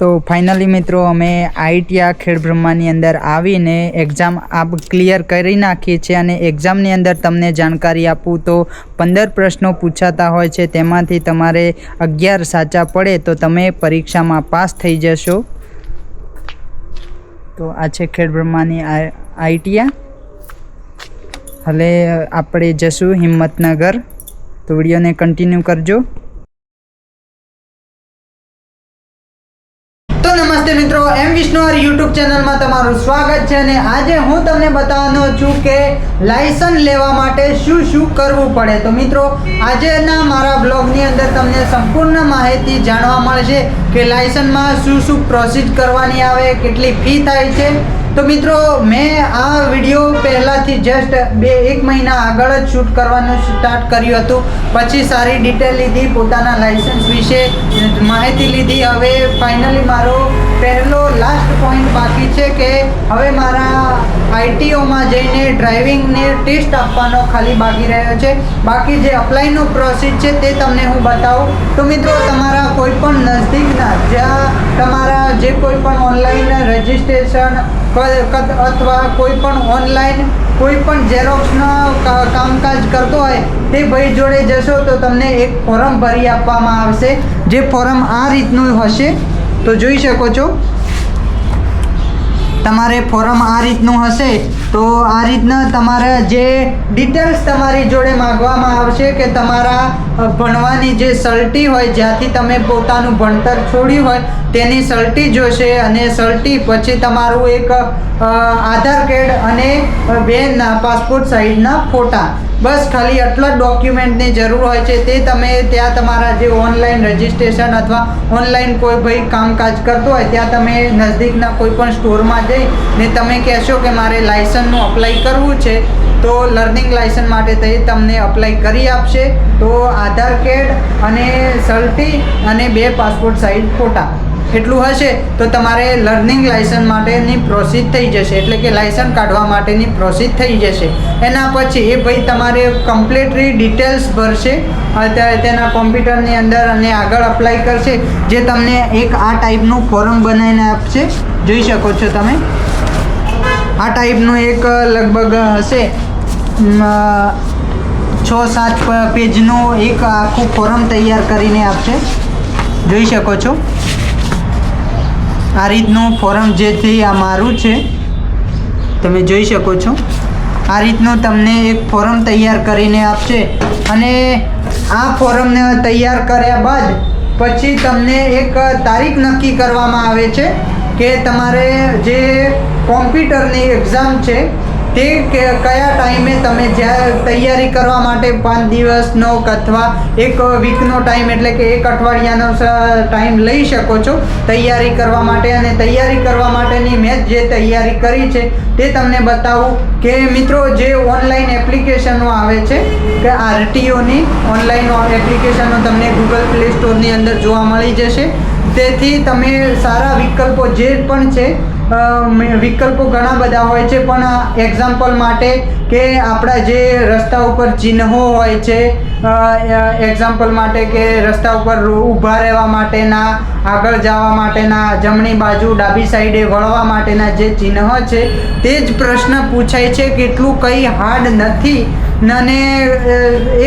તો ફાઇનલી મિત્રો અમે આઈટીઆ ખેડ બ્રહ્માની અંદર આવીને એક્ઝામ આપ ક્લિયર કરી નાખીએ છીએ અને એક્ઝામની અંદર તમને જાણકારી આપું તો પંદર પ્રશ્નો પૂછાતા હોય છે, તેમાંથી તમારે અગિયાર સાચા પડે તો તમે પરીક્ષામાં પાસ થઈ જશો. તો આ છે ખેડ બ્રહ્માની આઈટીઆ હવે આપણે જશું હિંમતનગર. તો વિડીયોને કન્ટિન્યુ કરજો. વિષ્ણુવર યુટ્યુબ ચેનલમાં તમારું સ્વાગત છે અને આજે હું તમને બતાવવાનો છું કે લાયસન્સ લેવા માટે શું શું કરવું પડે. તો મિત્રો, આજેના મારા બ્લોગની અંદર તમને સંપૂર્ણ માહિતી જાણવા મળશે કે લાયસન્સમાં શું શું પ્રોસીડ કરવાની આવે, કેટલી ફી થાય છે. તો મિત્રો, મેં આ વીડિયો પહેલાંથી જસ્ટ બે એક મહિના આગળ જ શૂટ કરવાનું સ્ટાર્ટ કર્યું હતું. પછી સારી ડિટેલ લીધી, પોતાના લાયસન્સ વિશે માહિતી લીધી. હવે ફાઇનલી મારો પહેલો લાસ્ટ પોઈન્ટ બાકી છે કે હવે મારા આઈટીઓમાં જઈને ડ્રાઇવિંગને ટેસ્ટ આપવાનો ખાલી બાકી રહ્યો છે. બાકી જે અપ્લાયનો પ્રોસેસ છે તે તમને હું બતાવું. તો મિત્રો, તમારા કોઈ પણ નજદીકના જ્યાં તમારા જે કોઈ પણ ઓનલાઈન રજિસ્ટ્રેશન અથવા કોઈ પણ ઓનલાઈન કોઈ પણ ઝેરોક્સના કામકાજ કરતો હોય તે ભાઈ જોડે જશો તો તમને એક ફોર્મ ભરી આપવામાં આવશે. જે ફોર્મ આ રીતનું હશે. તો જોઈ શકો છો. તમારે ફોરમ આ રીતનું હશે તો આ રીતના તમારા જે ડિટેલ્સ તમારી જોડે માગવામાં આવશે કે તમારા ભણવાની જે સલટી હોય, જ્યાંથી તમે પોતાનું ભણતર છોડ્યું હોય, તેની સલટી જોશે અને સલટી પછી તમારું એક આધાર કાર્ડ અને બેનના પાસપોર્ટ સાઇઝના ફોટા બસ ખાલી આટલા જ ડોક્યુમેન્ટની જરૂર હોય છે, તે તમે ત્યાં તમારા જે ઓનલાઈન રજિસ્ટ્રેશન અથવા ઓનલાઈન કોઈ ભાઈ કામકાજ કરતો હોય, ત્યાં તમે નજદીકના કોઈ પણ સ્ટોરમાં જઈ ને તમે કહેશો કે મારે લાયસન્સનું અપ્લાય કરવું છે, તો લર્નિંગ લાયસન્સ માટે તે તમને અપ્લાય કરી આપશે. તો આધાર કાર્ડ અને સલટી અને બે પાસપોર્ટ સાઇઝ ફોટા એટલું હશે, તો તમારે લર્નિંગ લાયસન્સ માટેની પ્રોસેસ થઈ જશે. એટલે કે લાયસન્સ કાઢવા માટેની પ્રોસીડ થઈ જશે. એના પછી એ ભાઈ તમારે કમ્પ્લીટલી ડિટેલ્સ ભરશે. અત્યારે તેના કોમ્પ્યુટરની અંદર અને આગળ અપ્લાય કરશે. જે તમને એક આ ટાઈપનું ફોર્મ બનાવીને આપશે. જોઈ શકો છો તમે. આ ટાઈપનું એક લગભગ હશે. છ, સાત પેજનું એક આખું ફોરમ તૈયાર કરીને આપશે. જોઈ શકો છો. આ રીતનું ફોરમ જે છે આ મારું છે. તમે જોઈ શકો છો. આ રીતનું તમને એક ફોરમ તૈયાર કરીને આપશે અને આ ફોરમને તૈયાર કર્યા બાદ પછી તમને એક તારીખ નક્કી કરવામાં આવે છે કે તમારે જે કોમ્પ્યુટરની એક્ઝામ છે તે કયા ટાઈમે તમે જ્યાં તૈયારી કરવા માટે પાંચ દિવસનો અથવા એક વીકનો ટાઈમ એટલે કે એક અઠવાડિયાનો ટાઈમ લઈ શકો છો તૈયારી કરવા માટે અને તૈયારી કરવા માટેની મેં જે તૈયારી કરી છે તે તમને બતાવું કે મિત્રો જે ઓનલાઈન એપ્લિકેશનો આવે છે કે આરટીઓની ઓનલાઈન એપ્લિકેશનો તમને ગૂગલ પ્લે સ્ટોરની અંદર જોવા મળી જશે. તેથી તમે સારા વિકલ્પો જે પણ છે વિકલ્પો ઘણા બધા હોય છે, પણ એક્ઝામ્પલ માટે કે આપણા જે રસ્તા ઉપર ચિહ્નો હોય છે એક્ઝામ્પલ માટે કે રસ્તા ઉપર ઊભા રહેવા માટેના, આગળ જવા માટેના, જમણી બાજુ, ડાબી સાઈડે વળવા માટેના જે ચિહ્ન છે, તે જ પ્રશ્ન પૂછાય છે કે એટલું કંઈ હાર્ડ નથી. અને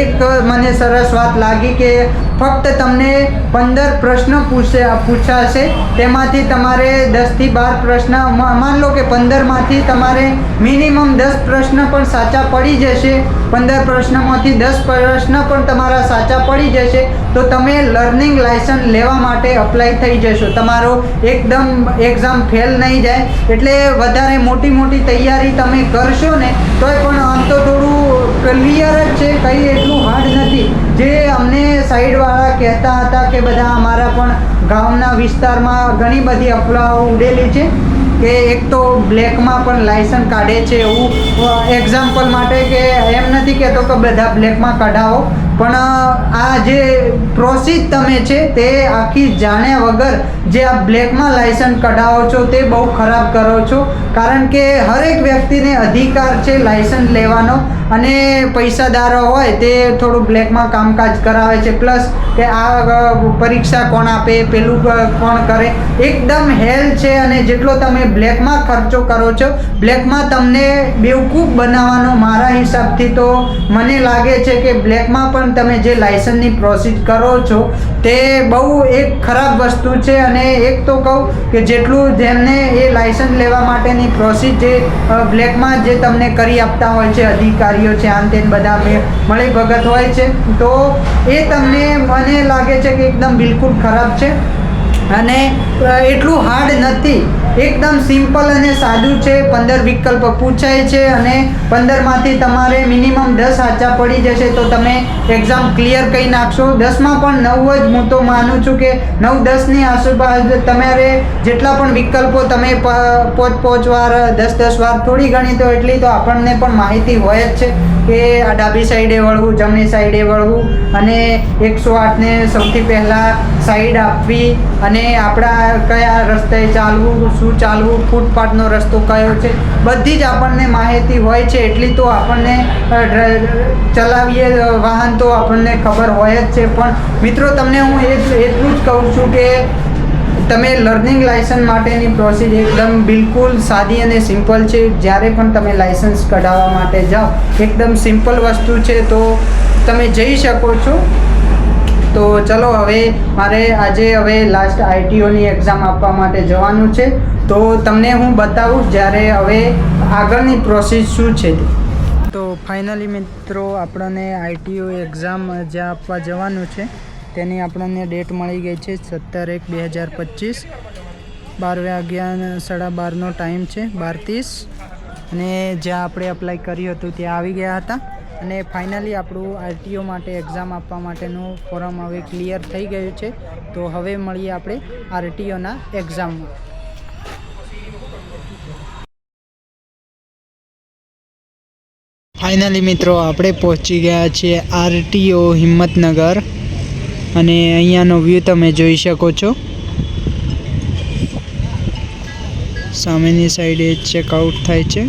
એક મને સરસ વાત લાગી કે ફક્ત તમને પંદર પ્રશ્ન પૂછે, પૂછાશે. તેમાંથી તમારે દસથી બાર પ્રશ્ન માન લો કે પંદરમાંથી તમારે મિનિમમ દસ પ્રશ્ન પણ સાચા પડી જશે. પંદર પ્રશ્નમાંથી દસ પ્રશ્ન પણ તમારા સાચા પડી જશે. તો તમે લર્નિંગ લાયસન્સ લેવા માટે અપ્લાય થઈ જશો. તમારો એકદમ એક્ઝામ ફેલ નહીં જાય. એટલે વધારે મોટી મોટી તૈયારી તમે કરશો ને, તોય પણ આમ તો થોડું ક્લિયર જ છે, કંઈ એટલું હાર્ડ નથી. જે સાઈડવાળા કહેતા હતા કે બધા અમારા પણ ગામના વિસ્તારમાં ઘણી બધી અફવાઓ ઉડેલી છે કે એક તો બ્લેકમાં પણ લાયસન્સ કાઢે છે એવું. એક્ઝામ્પલ માટે કે એમ નથી કહેતો કે બધા બ્લેકમાં કઢાવો. પણ આ જે પ્રોસીજ તમે છે તે આખી જાણ્યા વગર જે આ બ્લેકમાં લાયસન્સ કઢાવો છો તે બહુ ખરાબ કરો છો. કારણ કે હરેક વ્યક્તિને અધિકાર છે લાયસન્સ લેવાનો અને પૈસાદારો હોય તે થોડું બ્લેકમાં કામકાજ કરાવે છે. પ્લસ કે આ પરીક્ષા કોણ આપે, પેલું કોણ કરે. એકદમ હેલ છે અને જેટલો તમે બ્લેકમાં ખર્ચો કરો છો બ્લેકમાં તમને બેવકૂફ બનાવવાનો મારા હિસાબથી તો મને લાગે છે કે બ્લેકમાં પણ તમે જે લાયસન્સની પ્રોસીજ કરો છો, તે બહુ એક ખરાબ વસ્તુ છે અને એક તો કહું કે જેટલું જેમને એ લાઇસન્સ લેવા માટેની પ્રોસેસ જે બ્લેકમાં જે તમને કરી આપતા હોય છે, અધિકારીઓ છે, આમ તેમ બધા મળી ભગત હોય છે, તો એ તમને મને લાગે છે કે એકદમ બિલકુલ ખરાબ છે. અને એટલું હાર્ડ નથી. એકદમ સિમ્પલ અને સાદું છે. પંદર વિકલ્પ પૂછાય છે અને પંદરમાંથી તમારે મિનિમમ દસ સાચા પડી જશે તો તમે એક્ઝામ ક્લિયર કરી નાખશો. દસમાં પણ નવ જ હું તો માનું છું કે નવ દસની આસપાસ તમારે જેટલા પણ વિકલ્પો તમે પોચ પોચ વાર, દસ દસ વાર થોડી ઘણી તો એટલી તો આપણને પણ માહિતી હોય જ છે. કે આ ડાબી સાઈડે વળવું, જમણી સાઈડે વળવું અને એકસો આઠને સૌથી પહેલાં સાઈડ આપવી અને આપણા કયા રસ્તે ચાલવું, શું ચાલવું, ફૂટપાથનો રસ્તો કયો છે, બધી જ આપણને માહિતી હોય છે, એટલી તો આપણને ચલાવીએ વાહન તો આપણને ખબર હોય જ છે. પણ મિત્રો, તમને હું એ એટલું જ કહું છું કે તમે લર્નિંગ લાયસન્સ માટેની પ્રોસીજ એકદમ બિલકુલ સાદી અને સિમ્પલ છે. જ્યારે પણ તમે લાયસન્સ કઢાવવા માટે જાઓ, એકદમ સિમ્પલ વસ્તુ છે તો તમે જઈ શકો છો. તો ચલો હવે મારે આજે હવે લાસ્ટ આઈટીઓની એક્ઝામ આપવા માટે જવાનું છે. તો તમને હું બતાવું જ્યારે હવે આગળની પ્રોસેસ શું છે. તો ફાઇનલી મિત્રો, આપણને આઈટીઓ એક્ઝામ જ્યાં આપવા જવાનું છે. તેની આપણને ડેટ મળી ગઈ છે સત્તર એક બે હજાર પચીસ. બાર વાગ્યા સાડા બારનો ટાઈમ છે, બાર ત્રીસ. અને જ્યાં આપણે અપ્લાય કર્યું હતું ત્યાં આવી ગયા હતા. અને ફાઇનલી આપણું આરટીઓ માટે એક્ઝામ આપવા માટેનું ફોરમ હવે ક્લિયર થઈ ગયું છે. તો હવે મળીએ આપણે આરટીઓના એક્ઝામમાં ફાઇનલી મિત્રો, આપણે પહોંચી ગયા છીએ આરટીઓ હિંમતનગર. અને અહીંયાનો વ્યૂ તમે જોઈ શકો છો. સામેની સાઈડે ચેકઆઉટ થાય છે.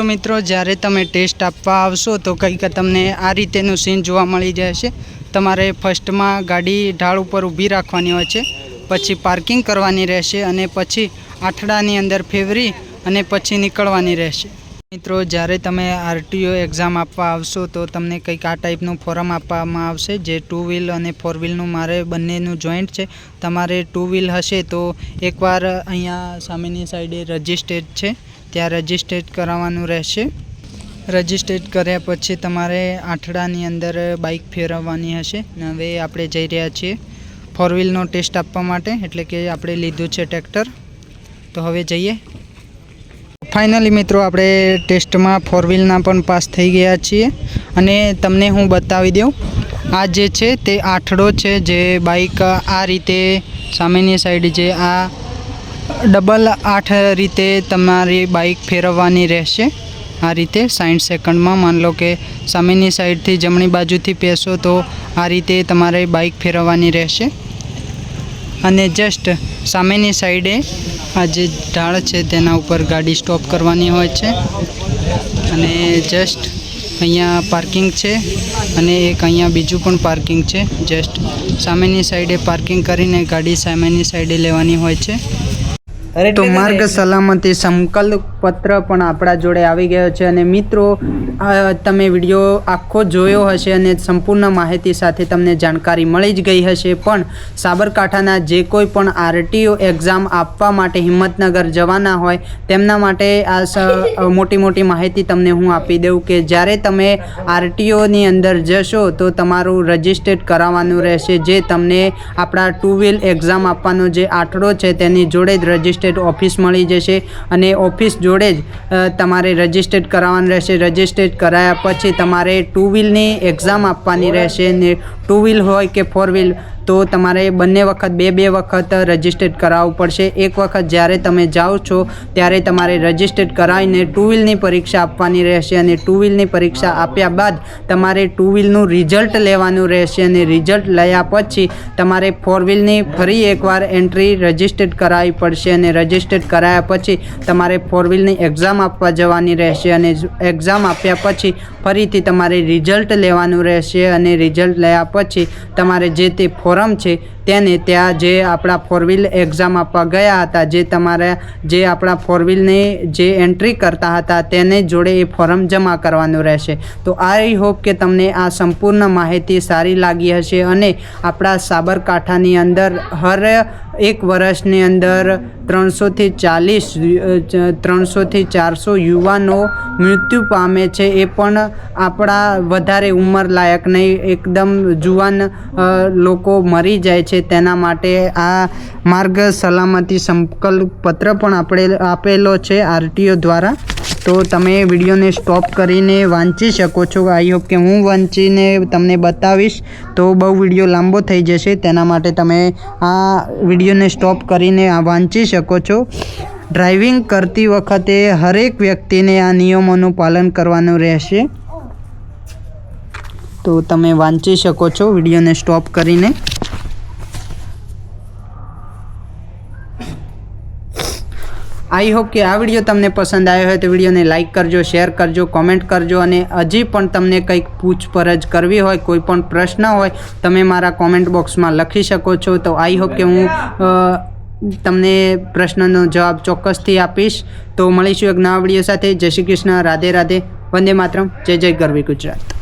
તો મિત્રો, જ્યારે તમે ટેસ્ટ આપવા આવશો, તો કંઈક તમને આ રીતેનું સીન જોવા મળી જશે. તમારે ફર્સ્ટમાં ગાડી ઢાળ ઉપર ઊભી રાખવાની હોય છે, પછી પાર્કિંગ કરવાની રહેશે અને પછી આઠડાની અંદર ફેરવી અને પછી નીકળવાની રહેશે. મિત્રો, જ્યારે તમે આરટીઓ એક્ઝામ આપવા આવશો, તો તમને કંઈક આ ટાઈપનું ફોરમ આપવામાં આવશે, જે ટુ વ્હીલ અને ફોર વ્હીલનું મારે બંનેનું જોઈન્ટ છે. તમારે ટુ વ્હીલ હશે તો એકવાર અહીંયા સામેની સાઈડે રજિસ્ટર્ડ છે. ત્યાં રજિસ્ટ્રેટ કરાવવાનું રહેશે. રજિસ્ટ્રેટ કર્યા પછી તમારે આઠડાની અંદર બાઇક ફેરવવાની હશે. અને હવે આપણે જઈ રહ્યા છીએ ફોર વ્હીલનો ટેસ્ટ આપવા માટે, એટલે કે આપણે લીધું છે ટ્રેક્ટર. તો હવે જઈએ. ફાઇનલી મિત્રો, આપણે ટેસ્ટમાં ફોર વ્હીલના પણ પાસ થઈ ગયા છીએ. અને તમને હું બતાવી દઉં, આ જે છે તે આઠડો છે જે બાઇક આ રીતે સામેની સાઈડ જે આ ડબલ આઠ રીતે તમારી બાઇક ફેરવવાની રહેશે. આ રીતે સાઠ સેકન્ડમાં માન લો કે સામેની સાઈડથી જમણી બાજુથી પેસો તો આ રીતે તમારે બાઇક ફેરવવાની રહેશે. અને જસ્ટ સામેની સાઈડે આ જે ઢાળ છે તેના ઉપર ગાડી સ્ટોપ કરવાની હોય છે. અને જસ્ટ અહીંયા પાર્કિંગ છે અને એક અહીંયા બીજું પણ પાર્કિંગ છે. જસ્ટ સામેની સાઈડે પાર્કિંગ કરીને ગાડી સામેની સાઈડે લેવાની હોય છે. તો માર્ગ સલામતી સંકલ્પ પત્ર પણ આપણા જોડે આવી ગયો છે અને મિત્રો તમે વીડિયો આખો જોયો હશે અને સંપૂર્ણ માહિતી સાથે તમને જાણકારી મળી જ ગઈ હશે. પણ સાબરકાંઠાના જે કોઈ પણ આરટીઓ એક્ઝામ આપવા માટે હિંમતનગર જવાના હોય તેમના માટે આ મોટી મોટી માહિતી તમને હું આપી દઉં કે જ્યારે તમે આરટીઓની અંદર જશો તો તમારું રજિસ્ટ્રેટ કરાવવાનું રહેશે. જે તમને આપણા ટુ વ્હીલ એક્ઝામ આપવાનો જે આંકડો છે તેની જોડે જ રજિસ્ટ્રેટ ઓફિસ મળી જશે અને ઓફિસ જોડે જ તમારે રજિસ્ટ્રેટ કરાવવાનું રહેશે. રજિસ્ટ્રેટ કરાયા પછી તમારે ટુ વ્હીલની એક્ઝામ આપવાની રહેશે ને ટુ વ્હીલ હોય કે ફોર વ્હીલ તો તમારે બંને વખત, બે બે વખત રજિસ્ટર્ડ કરાવવું પડશે. એક વખત જ્યારે તમે જાઓ છો, ત્યારે તમારે રજિસ્ટર્ડ કરાવીને ટુ વ્હીલની પરીક્ષા આપવાની રહેશે અને ટુ વ્હીલની પરીક્ષા આપ્યા બાદ તમારે ટુ વ્હીલનું રિઝલ્ટ લેવાનું રહેશે અને રિઝલ્ટ લયા પછી તમારે ફોર વ્હીલની ફરી એકવાર એન્ટ્રી રજિસ્ટર્ડ કરાવવી પડશે અને રજિસ્ટર્ડ કરાયા પછી તમારે ફોર વ્હીલની એક્ઝામ આપવા જવાની રહેશે અને એક્ઝામ આપ્યા પછી ફરીથી તમારે રિઝલ્ટ લેવાનું રહેશે અને રિઝલ્ટ લયા પછી તમારે જે તે ફોરમ છે, તેને ત્યાં જે આપણા ફોર વ્હીલ એક્ઝામ આપવા ગયા હતા, જે તમારા જે આપણા ફોર વ્હીલની જે એન્ટ્રી કરતા હતા, તેને જોડે એ ફોરમ જમા કરવાનું રહેશે. તો આઈ હોપ કે તમને આ સંપૂર્ણ માહિતી સારી લાગી હશે અને આપણા સાબરકાંઠાની અંદર હર એક વર્ષની અંદર ત્રણસોથી ચાલીસ ત્રણસોથી ચારસો યુવાનો મૃત્યુ પામે છે. એ પણ આપણા વધારે ઉંમર લાયક નહીં, એકદમ જુવાન લોકો મરી જાય છે. તેના માટે આ માર્ગ સલામતી સંકલ્પ પત્ર પણ આપણે આપેલો છે આરટીઓ દ્વારા. તો તમે વિડીયોને સ્ટોપ કરીને વાંચી શકો છો. આઈ હોપ કે હું વાંચીને તમને બતાવીશ. તો બહુ વીડિયો લાંબો થઈ જશે, તેના માટે તમે આ વિડીયોને સ્ટોપ કરીને આ વાંચી શકો છો. ડ્રાઇવિંગ કરતી વખતે હરેક વ્યક્તિને આ નિયમોનું પાલન કરવાનું રહેશે. તો તમે વાંચી શકો છો, વિડીયોને સ્ટોપ કરીને. આઈ હોપ કે આ વીડિયો તમને પસંદ આવ્યો હોય તો વિડીયોને લાઇક કરજો, શેર કરજો, કોમેન્ટ કરજો અને હજી પણ તમને કંઈક પૂછપરછ કરવી હોય, કોઈ પણ પ્રશ્ન હોય, તમે મારા કોમેન્ટ બોક્સમાં લખી શકો છો. તો આઈ હોપ કે હું તમને પ્રશ્નનો જવાબ ચોક્કસથી આપીશ. તો મળીશું એક નવા વીડિયો સાથે. જય શ્રી કૃષ્ણ. રાધે રાધે. વંદે માતરમ. જય જય ગરવી ગુજરાત.